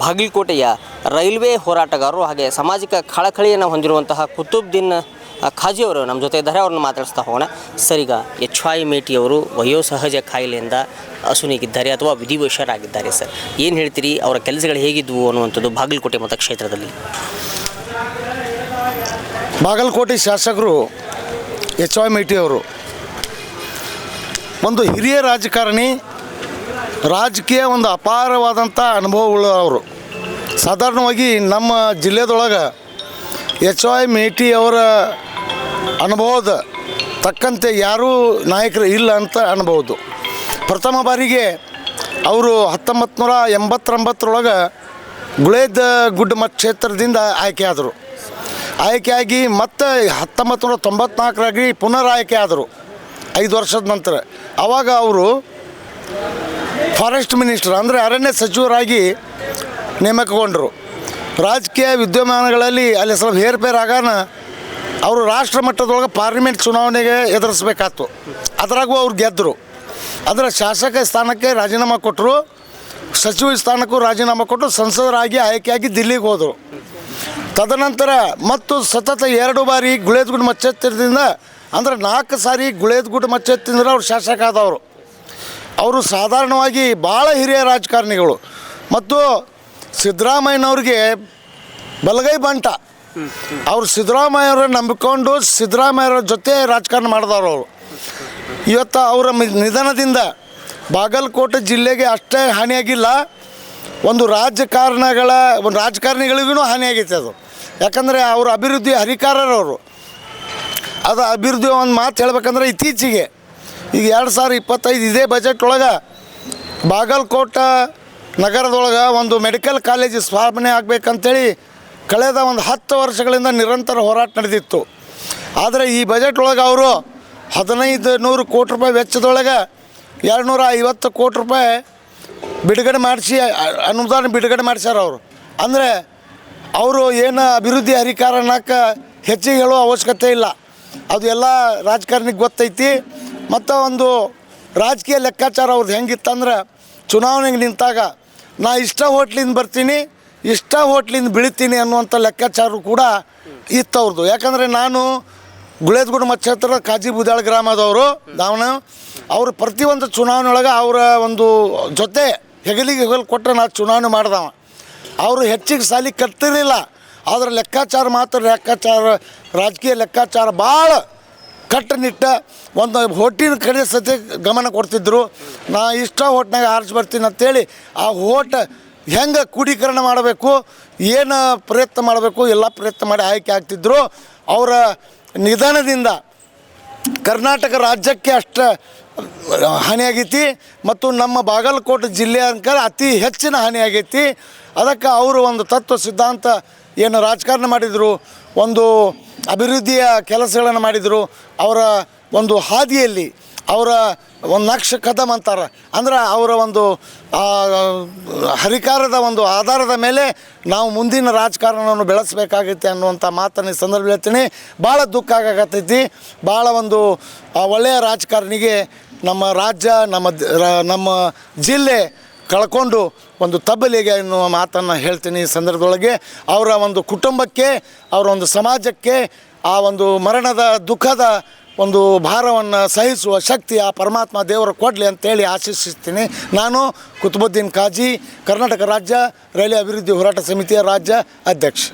ಬಾಗಲಕೋಟೆಯ ರೈಲ್ವೆ ಹೋರಾಟಗಾರರು ಹಾಗೆ ಸಾಮಾಜಿಕ ಕಳಕಳಿಯನ್ನು ಹೊಂದಿರುವಂತಹ ಖಾಜಿ ಅವರು ನಮ್ಮ ಜೊತೆ ಇದ್ದಾರೆ, ಅವ್ರನ್ನ ಮಾತಾಡಿಸ್ತಾ ಹೋಗೋಣ. ಸರಿಗ ಅವರು ವಯೋಸಹಜ ಕಾಯಿಲೆಯಿಂದ ಅಸುನೀಗಿದ್ದಾರೆ ಅಥವಾ ವಿಧಿವಶರಾಗಿದ್ದಾರೆ, ಸರ್. ಏನು ಹೇಳ್ತೀರಿ? ಅವರ ಕೆಲಸಗಳು ಹೇಗಿದ್ವು ಅನ್ನುವಂಥದ್ದು ಬಾಗಲಕೋಟೆ ಮತಕ್ಷೇತ್ರದಲ್ಲಿ? ಬಾಗಲಕೋಟೆ ಶಾಸಕರು ಎಚ್ ವೈ ಮೇಟಿ ಅವರು ಒಂದು ಹಿರಿಯ ರಾಜಕಾರಣಿ ರಾಜಕೀಯ ಒಂದು ಅಪಾರವಾದಂಥ ಅನುಭವಗಳು ಅವರು. ಸಾಧಾರಣವಾಗಿ ನಮ್ಮ ಜಿಲ್ಲೆದೊಳಗೆ ಎಚ್ ವೈ ಮೇಟಿ ಅವರ ಅನುಭವದ ತಕ್ಕಂತೆ ಯಾರೂ ನಾಯಕರು ಇಲ್ಲ ಅಂತ ಅನ್ಬೋದು. ಪ್ರಥಮ ಬಾರಿಗೆ ಅವರು ಹತ್ತೊಂಬತ್ತು ನೂರ ಎಂಬತ್ತೊಂಬತ್ತರೊಳಗೆ ಗುಳೇದ ಗುಡ್ಡ ಮತ ಕ್ಷೇತ್ರದಿಂದ ಆಯ್ಕೆಯಾದರು. ಆಯ್ಕೆಯಾಗಿ ಮತ್ತೆ ಹತ್ತೊಂಬತ್ತು ನೂರ ತೊಂಬತ್ನಾಲ್ಕರಾಗಿ ಪುನರ್ ಆಯ್ಕೆ ಆದರು ಐದು ವರ್ಷದ ನಂತರ. ಆವಾಗ ಅವರು ಫಾರೆಸ್ಟ್ ಮಿನಿಸ್ಟರ್ ಅಂದರೆ ಅರಣ್ಯ ಸಚಿವರಾಗಿ ನೇಮಕಗೊಂಡರು. ರಾಜಕೀಯ ವಿದ್ಯಮಾನಗಳಲ್ಲಿ ಅಲ್ಲಿ ಸ್ವಲ್ಪ ಹೇರ್ಪೇರ್ ಆಗಾನ ಅವರು ರಾಷ್ಟ್ರ ಮಟ್ಟದೊಳಗೆ ಪಾರ್ಲಿಮೆಂಟ್ ಚುನಾವಣೆಗೆ ಎದುರಿಸ್ಬೇಕಾಯ್ತು. ಅದರಾಗೂ ಅವ್ರು ಗೆದ್ದರು ಅದರ ಶಾಸಕ ಸ್ಥಾನಕ್ಕೆ ರಾಜೀನಾಮೆ ಕೊಟ್ಟರು ಸಚಿವ ಸ್ಥಾನಕ್ಕೂ ರಾಜೀನಾಮೆ ಕೊಟ್ಟು ಸಂಸದರಾಗಿ ಆಯ್ಕೆಯಾಗಿ ದಿಲ್ಲಿಗೆ ಹೋದರು. ತದನಂತರ ಮತ್ತು ಸತತ ಎರಡು ಬಾರಿ ಗುಳೇದ್ಗುಡ್ ಮಚ್ಚತ್ತಿರದಿಂದ, ಅಂದರೆ ನಾಲ್ಕು ಸಾರಿ ಗುಳೇದ್ಗುಡ್ ಮಚ್ಚತ್ತಿಂದ್ರೆ ಅವ್ರು ಶಾಸಕ ಆದವರು. ಅವರು ಸಾಧಾರಣವಾಗಿ ಭಾಳ ಹಿರಿಯ ರಾಜಕಾರಣಿಗಳು. ಮತ್ತು ಸಿದ್ದರಾಮಯ್ಯನವ್ರಿಗೆ ಬಲಗೈ ಬಂಟ. ಅವರು ಸಿದ್ದರಾಮಯ್ಯವ್ರ ನಂಬಿಕೊಂಡು ಸಿದ್ದರಾಮಯ್ಯವ್ರ ಜೊತೆ ರಾಜಕಾರಣ ಮಾಡಿದವರು ಅವರು. ಇವತ್ತು ಅವರ ನಿಧನದಿಂದ ಬಾಗಲಕೋಟೆ ಜಿಲ್ಲೆಗೆ ಅಷ್ಟೇ ಹಾನಿಯಾಗಿಲ್ಲ. ಒಂದು ರಾಜಕಾರಣಗಳ, ಒಂದು ರಾಜಕಾರಣಿಗಳಿಗೂ ಹಾನಿಯಾಗೈತೆ ಅದು. ಯಾಕಂದರೆ ಅವರು ಅಭಿವೃದ್ಧಿ ಹರಿಕಾರರವರು. ಅದು ಅಭಿವೃದ್ಧಿ ಒಂದು ಮಾತು ಹೇಳ್ಬೇಕಂದ್ರೆ ಇತ್ತೀಚೆಗೆ ಈಗ ಎರಡು ಸಾವಿರ ಇಪ್ಪತ್ತೈದು ಇದೇ ಬಜೆಟ್ ಒಳಗೆ ಬಾಗಲಕೋಟೆ ನಗರದೊಳಗೆ ಒಂದು ಮೆಡಿಕಲ್ ಕಾಲೇಜ್ ಸ್ಥಾಪನೆ ಆಗಬೇಕಂತೇಳಿ ಕಳೆದ ಒಂದು ಹತ್ತು ವರ್ಷಗಳಿಂದ ನಿರಂತರ ಹೋರಾಟ ನಡೆದಿತ್ತು. ಆದರೆ ಈ ಬಜೆಟ್ ಒಳಗೆ ಅವರು ಹದಿನೈದು ನೂರು ಕೋಟಿ ರೂಪಾಯಿ ವೆಚ್ಚದೊಳಗೆ ಎರಡು ನೂರ ಐವತ್ತು ಕೋಟಿ ರೂಪಾಯಿ ಬಿಡುಗಡೆ ಮಾಡಿಸಿ, ಅನುದಾನ ಬಿಡುಗಡೆ ಮಾಡಿಸ್ಯಾರ ಅವರು. ಅಂದರೆ ಅವರು ಏನು ಅಭಿವೃದ್ಧಿ ಹರಿಕಾರ ಅನ್ನೋಕೆ ಹೆಚ್ಚಿಗೆ ಹೇಳೋ ಅವಶ್ಯಕತೆ ಇಲ್ಲ. ಅದು ಎಲ್ಲ ರಾಜಕಾರಣಿಗೆ ಗೊತ್ತೈತಿ. ಮತ್ತು ಒಂದು ರಾಜಕೀಯ ಲೆಕ್ಕಾಚಾರ ಅವ್ರದ್ದು ಹೆಂಗಿತ್ತಂದ್ರೆ ಚುನಾವಣೆಗೆ ನಿಂತಾಗ ನಾ ಇಷ್ಟ ಹೋಟ್ಲಿಂದ ಬರ್ತೀನಿ, ಇಷ್ಟ ಹೋಟ್ಲಿಂದ ಬೀಳ್ತೀನಿ ಅನ್ನುವಂಥ ಲೆಕ್ಕಾಚಾರ ಕೂಡ ಇತ್ತು ಅವ್ರದ್ದು. ಯಾಕಂದರೆ ನಾನು ಗುಳೇದ್ಗುಡ ಮಚ್ಚತ್ರ ಕಾಜಿ ಬುದಾಳ ಗ್ರಾಮದವರು ನಾನು ಅವರು ಪ್ರತಿಯೊಂದು ಚುನಾವಣೆ ಒಳಗೆ ಅವರ ಒಂದು ಜೊತೆ ಹೆಗಲಿಗೆ ಹೆಗಲು ಕೊಟ್ಟರೆ ನಾ ಚುನಾವಣೆ ಮಾಡ್ದವ. ಅವರು ಹೆಚ್ಚಿಗೆ ಸಾಲಿ ಕಟ್ತಿರಲಿಲ್ಲ. ಆದರೆ ಲೆಕ್ಕಾಚಾರ ಮಾತ್ರ ಲೆಕ್ಕಾಚಾರ, ರಾಜಕೀಯ ಲೆಕ್ಕಾಚಾರ ಭಾಳ ಕಟ್ಟುನಿಟ್ಟ ಒಂದು ಹೋಟಿನ ಕಡೆ ಸತಿ ಗಮನ ಕೊಡ್ತಿದ್ರು. ನಾ ಇಷ್ಟ ಹೋಟ್ನಾಗ ಆರಿಸಿ ಬರ್ತೀನಿ ಅಂತೇಳಿ ಆ ಹೋಟ್ ಹೆಂಗೆ ಕೂಡೀಕರಣ ಮಾಡಬೇಕು, ಏನು ಪ್ರಯತ್ನ ಮಾಡಬೇಕು, ಎಲ್ಲ ಪ್ರಯತ್ನ ಮಾಡಿ ಆಯ್ಕೆ ಆಗ್ತಿದ್ರು. ಅವರ ನಿಧನದಿಂದ ಕರ್ನಾಟಕ ರಾಜ್ಯಕ್ಕೆ ಅಷ್ಟು ಹಾನಿಯಾಗೈತಿ ಮತ್ತು ನಮ್ಮ ಬಾಗಲಕೋಟೆ ಜಿಲ್ಲೆ ಅಂತ ಅತಿ ಹೆಚ್ಚಿನ ಹಾನಿಯಾಗೈತಿ ಅದಕ್ಕೆ ಅವರು ಒಂದು ತತ್ವ ಸಿದ್ಧಾಂತ ಏನು ರಾಜಕಾರಣ ಮಾಡಿದರು, ಒಂದು ಅಭಿವೃದ್ಧಿಯ ಕೆಲಸಗಳನ್ನು ಮಾಡಿದರು, ಅವರ ಒಂದು ಹಾದಿಯಲ್ಲಿ ಅವರ ಒಂದು ನಕ್ಷ ಕದಮ್ ಅಂತಾರೆ. ಅಂದ್ರೆ ಅವರ ಒಂದು ಹರಿಕಾರದ ಒಂದು ಆಧಾರದ ಮೇಲೆ ನಾವು ಮುಂದಿನ ರಾಜಕಾರಣವನ್ನು ಬೆಳೆಸಬೇಕಾಗೈತೆ ಅನ್ನುವಂಥ ಮಾತನ್ನು ಈ ಸಂದರ್ಭ ಹೇಳ್ತೀನಿ. ಭಾಳ ದುಃಖ ಆಗಕತ್ತೈತಿ. ಭಾಳ ಒಂದು ಒಳ್ಳೆಯ ರಾಜಕಾರಣಿಗೆ ನಮ್ಮ ರಾಜ್ಯ, ನಮ್ಮ ನಮ್ಮ ಜಿಲ್ಲೆ ಕಳ್ಕೊಂಡು ಒಂದು ತಬ್ಬಲಿಗೆ ಎನ್ನುವ ಮಾತನ್ನು ಹೇಳ್ತೀನಿ ಈ ಸಂದರ್ಭದೊಳಗೆ. ಅವರ ಒಂದು ಕುಟುಂಬಕ್ಕೆ, ಅವರ ಒಂದು ಸಮಾಜಕ್ಕೆ, ಆ ಒಂದು ಮರಣದ ದುಃಖದ ಒಂದು ಭಾರವನ್ನು ಸಹಿಸುವ ಶಕ್ತಿ ಆ ಪರಮಾತ್ಮ ದೇವರು ಕೊಡಲಿ ಅಂತೇಳಿ ಆಶಿಸ್ತೀನಿ ನಾನು ಕುತುಬುದ್ದೀನ್ ಕಾಜಿ ಕರ್ನಾಟಕ ರಾಜ್ಯ ರೈಲ್ವೆ ಅಭಿವೃದ್ಧಿ ಹೋರಾಟ ಸಮಿತಿಯ ರಾಜ್ಯ ಅಧ್ಯಕ್ಷ.